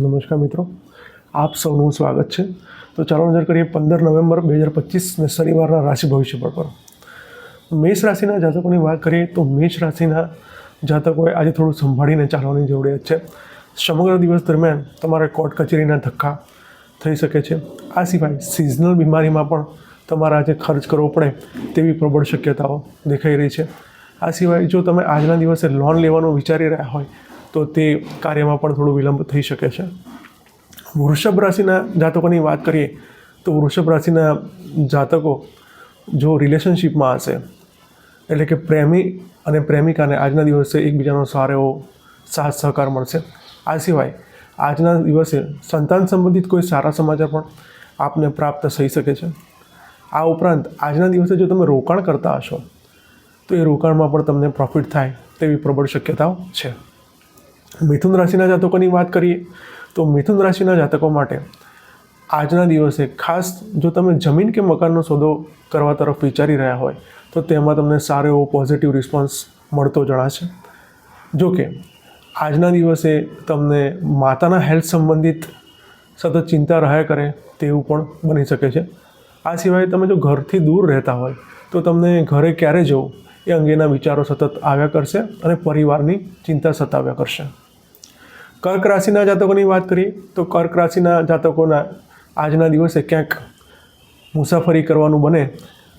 નમસ્કાર મિત્રો. આપ સૌનું સ્વાગત છે. તો ચાલો નજર કરીએ પંદર નવેમ્બર બે હજાર પચીસને શનિવારના રાશિ ભવિષ્ય પર પર. મેષ રાશિના જાતકોની વાત કરીએ તો મેષ રાશિના જાતકોએ આજે થોડું સંભાળીને ચાલવાની જરૂરિયાત છે. સમગ્ર દિવસ દરમિયાન તમારે કોર્ટ કચેરીના ધક્કા થઈ શકે છે. આ સિવાય સિઝનલ બીમારીમાં પણ તમારે આજે ખર્ચ કરવો પડે તેવી પ્રબળ શક્યતાઓ દેખાઈ રહી છે. આ સિવાય જો તમે આજના દિવસે લોન લેવાનું વિચારી રહ્યા હોય તો તે કાર્યમાં પણ થોડો વિલંબ થઈ શકે છે. વૃષભ રાશિના જાતકોની વાત કરીએ તો વૃષભ રાશિના જાતકો જો રિલેશનશિપમાં હશે, એટલે કે પ્રેમી અને પ્રેમિકાને આજના દિવસે એકબીજાનો સારો એવો સાથ સહકાર મળશે. આ સિવાય આજના દિવસે સંતાન સંબંધિત કોઈ સારા સમાચાર પણ આપને પ્રાપ્ત થઈ શકે છે. આ ઉપરાંત આજના દિવસે જો તમે રોકાણ કરતા હશો, તો એ રોકાણમાં પણ તમને પ્રોફિટ થાય તેવી પ્રબળ શક્યતાઓ છે. મિથુન રાશિના જાતકોની વાત કરીએ, તો મિથુન રાશિના જાતકો માટે આજના દિવસે ખાસ જો તમે જમીન કે મકાનનો સોદો કરવા તરફ વિચારી રહ્યા હોય, તો તેમાં તમને સારો એવો પોઝિટિવ રિસ્પોન્સ મળતો જણાશે. જો કે, આજના દિવસે તમને માતાના હેલ્થ સંબંધિત સતત ચિંતા રહ્યા કરે તેવું પણ બની શકે છે. આ સિવાય તમે જો ઘરથી દૂર રહેતા હોય, તો તમને ઘરે ક્યારે જવું એ અંગેના વિચારો સતત આવ્યા કરશે અને પરિવારની ચિંતા સતાવ્યા કરશે. કર્ક રાશિના જાતકોની વાત કરીએ, તો કર્ક રાશિના જાતકોના આજના દિવસે ક્યાંક મુસાફરી કરવાનું બને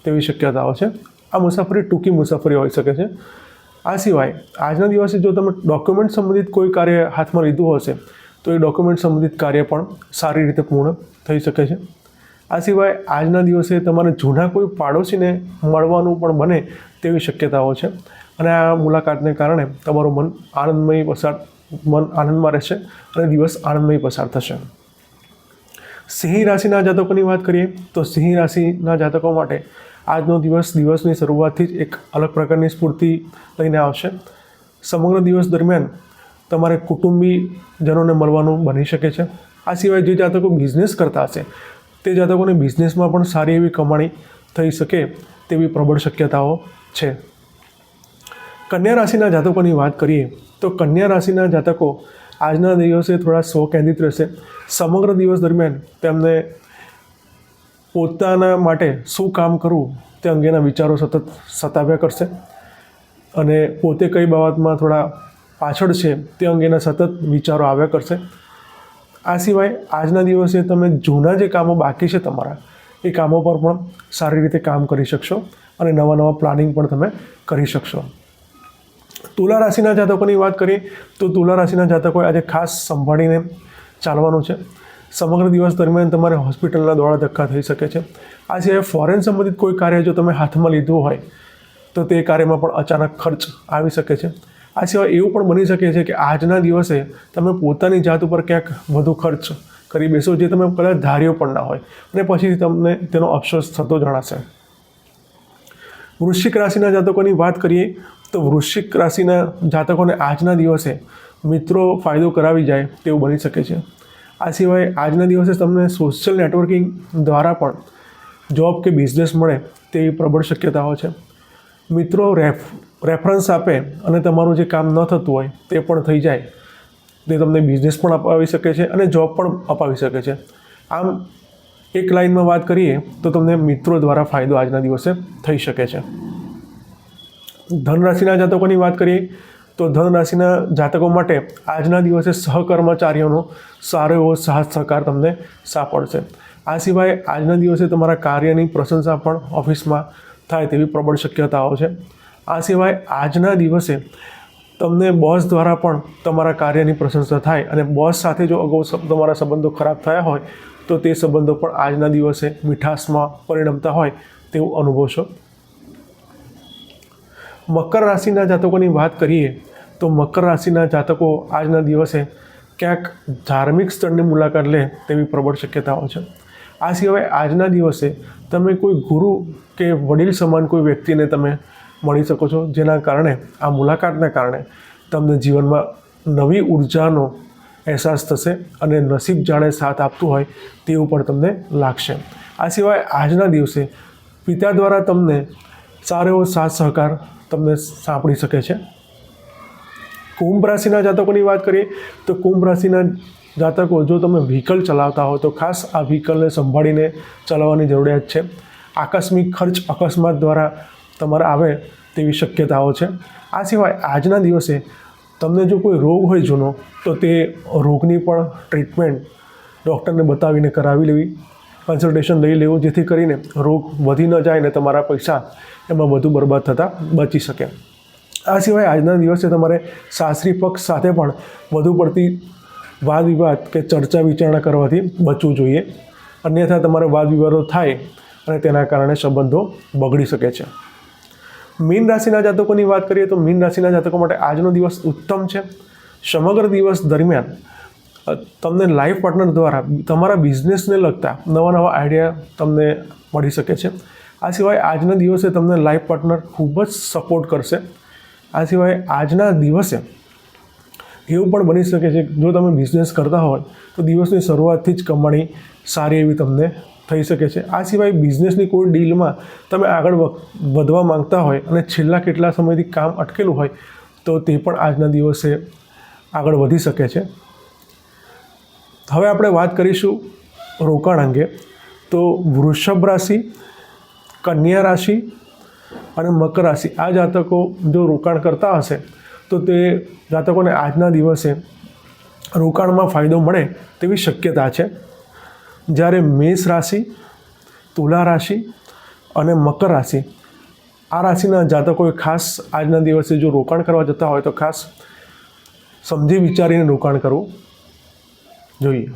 તેવી શક્યતાઓ છે. આ મુસાફરી ટૂંકી મુસાફરી હોઈ શકે છે. આ સિવાય આજના દિવસે જો તમે ડોક્યુમેન્ટ સંબંધિત કોઈ કાર્ય હાથમાં લીધું હશે, તો એ ડોક્યુમેન્ટ સંબંધિત કાર્ય પણ સારી રીતે પૂર્ણ થઈ શકે છે. આ સિવાય આજના દિવસે તમારે જૂના કોઈ પાડોશીને મળવાનું પણ બને તેવી શક્યતાઓ છે. અને આ મુલાકાતને કારણે તમારું મન આનંદમય પસાર મન આનંદમાં રહેશે અને દિવસ આનંદમય પસાર થશે. સિંહ રાશિના જાતકોની વાત કરીએ તો સિંહ રાશિના જાતકો માટે આજનો દિવસ દિવસની શરૂઆતથી જ એક અલગ પ્રકારની સ્ફૂર્તિ લઈને આવશે. સમગ્ર દિવસ દરમિયાન તમારે કુટુંબીજનોને મળવાનું બની શકે છે. આ સિવાય જે જાતકો બિઝનેસ કરતા હશે, તે જાતકોને બિઝનેસમાં પણ સારી એવી કમાણી થઈ શકે તેવી પ્રબળ શક્યતાઓ છે. કન્યા રાશિના જાતકોની વાત કરીએ તો કન્યા રાશિના જાતકો આજના દિવસે થોડા સ્વ કેન્દ્રિત રહેશે. સમગ્ર દિવસ દરમિયાન તેમને પોતાના માટે શું કામ કરવું તે અંગેના વિચારો સતત સતાવ્યા કરશે અને પોતે કઈ બાબતમાં થોડા પાછળ છે તે અંગેના સતત વિચારો આવ્યા કરશે. આ સિવાય આજના દિવસે તમે જૂના જે કામો બાકી છે તમારા, એ કામો પર પણ સારી રીતે કામ કરી શકશો અને નવા નવા પ્લાનિંગ પણ તમે કરી શકશો. તુલા રાશિના જાતકોની વાત કરીએ તો તુલા રાશિના જાતકોએ આજે ખાસ સંભાળીને ચાલવાનું છે. સમગ્ર દિવસ દરમિયાન તમારે હોસ્પિટલના દોડા ધક્કા થઈ શકે છે. આ સિવાય ફોરેન સંબંધિત કોઈ કાર્ય જો તમે હાથમાં લીધું હોય, તો તે કાર્યમાં પણ અચાનક ખર્ચ આવી શકે છે. આ સિવાય એવું પણ બની શકે છે કે આજના દિવસે તમે પોતાની જાત ઉપર ક્યાંક વધુ ખર્ચ કરી બેસો, જે તમે કદાચ ધાર્યો પણ ના હોય અને પછી તમને તેનો અફસોસ થતો જણાશે. વૃશ્ચિક રાશિના જાતકોની વાત કરીએ તો વૃશ્ચિક રાશિના જાતકોને આજના દિવસે મિત્રો ફાયદો કરાવી જાય તેવું બની શકે છે. આ સિવાય આજના દિવસે તમને સોશિયલ નેટવર્કિંગ દ્વારા પણ જોબ કે બિઝનેસ મળે તેવી પ્રબળ શક્યતાઓ છે. મિત્રો રેફ રેફરન્સ આપે અને તમારું જે કામ ન થતું હોય તે પણ થઈ જાય. તે તમને બિઝનેસ પણ અપાવી શકે છે અને જોબ પણ અપાવી શકે છે. આમ એક લાઇનમાં વાત કરીએ તો તમને મિત્રો દ્વારા ફાયદો આજના દિવસે થઈ શકે છે. ધનરાશિના જાતકોની વાત કરીએ, તો ધનરાશિના જાતકો માટે આજના દિવસે સહકર્મચારીઓનો સારો એવો સાહસ સહકાર તમને સાંપડશે. આ સિવાય આજના દિવસે તમારા કાર્યની પ્રશંસા પણ ઓફિસમાં થાય તેવી પ્રબળ શક્યતાઓ છે. આ સિવાય આજના દિવસે તમને બોસ દ્વારા પણ તમારા કાર્યની પ્રશંસા થાય અને બોસ સાથે જો અગાઉ તમારા સંબંધો ખરાબ થયા હોય, તો તે સંબંધો પણ આજના દિવસે મીઠાશમાં પરિણમતા હોય તેવું અનુભવશો મકર રાશિના જાતકોની વાત કરીએ તો મકર રાશિના જાતકો આજના દિવસે ક્યાંક ધાર્મિક સ્થળની મુલાકાત લે તેવી પ્રબળ શક્યતાઓ છે. આ સિવાય આજના દિવસે તમે કોઈ ગુરુ કે વડીલ સમાન કોઈ વ્યક્તિને તમે મળી શકો છો, જેના કારણે, આ મુલાકાતના કારણે તમને જીવનમાં નવી ઉર્જાનો અહેસાસ થશે અને નસીબ જાણે સાથ આપતું હોય તેવું પણ તમને લાગશે. આ સિવાય આજના દિવસે પિતા દ્વારા તમને સારો એવો સાથ સહકાર તમને સાંપડી શકે છે. કુંભ રાશિના જાતકોની વાત કરીએ તો કુંભ રાશિના જાતકો જો તમે વ્હીકલ ચલાવતા હો તો ખાસ આ વ્હીકલને સંભાળીને ચલાવવાની જરૂરિયાત છે. આકસ્મિક ખર્ચ અકસ્માત દ્વારા તમારે આવે તેવી શક્યતાઓ છે. આ સિવાય આજના દિવસે તમને જો કોઈ રોગ હોય જૂનો તો તે રોગની પણ ટ્રીટમેન્ટ ડૉક્ટરને બતાવીને કરાવી લેવી. કન્સલ્ટેશન લઈ લેવું, જેથી કરીને રોગ વધી ન જાય ને તમારા પૈસા એમાં વધુ બરબાદ થતાં બચી શકે. આ સિવાય આજના દિવસે તમારે સાસરી પક્ષ સાથે પણ વધુ પડતી વાદ વિવાદ કે ચર્ચા વિચારણા કરવાથી બચવું જોઈએ. અન્યથા તમારે વાદ વિવાદો થાય અને તેના કારણે સંબંધો બગડી શકે છે. મીન રાશિના જાતકોની વાત કરીએ તો મીન રાશિના જાતકો માટે આજનો દિવસ ઉત્તમ છે. સમગ્ર દિવસ દરમિયાન તમને લાઈફ પાર્ટનર દ્વારા, તમારા બિઝનેસને લગતા નવા નવા આઈડિયા તમને મળી શકે છે. આ સિવાય આજના દિવસે તમને લાઈફ પાર્ટનર ખૂબ જ સપોર્ટ કરશે. આ સિવાય આજના દિવસે એવું પણ બની શકે છે જો તમે બિઝનેસ કરતા હોય, તો દિવસની શરૂઆતથી જ કમાણી સારી એવી તમને થઈ શકે છે. આ સિવાય બિઝનેસની કોઈ ડીલમાં તમે આગળ વધ- વધવા માંગતા હોય અને છેલ્લા કેટલા સમયથી કામ અટકેલું હોય, તો તે પણ આજના દિવસે આગળ વધી શકે છે. હવે આપણે વાત કરીશું રોકાણ અંગે. તો વૃષભ રાશિ, કન્યા રાશિ અને મકર રાશિ, આ જાતકો જો રોકાણ કરતા હશે, તો તે જાતકોને આજના દિવસે રોકાણમાં ફાયદો મળે તેવી શક્યતા છે. જ્યારે મેષ રાશિ, તુલા રાશિ અને મકર રાશિ, આ રાશિના જાતકોએ ખાસ આજના દિવસે જો રોકાણ કરવા જતા હોય તો ખાસ સમજી વિચારીને રોકાણ કરવું. જોઈએ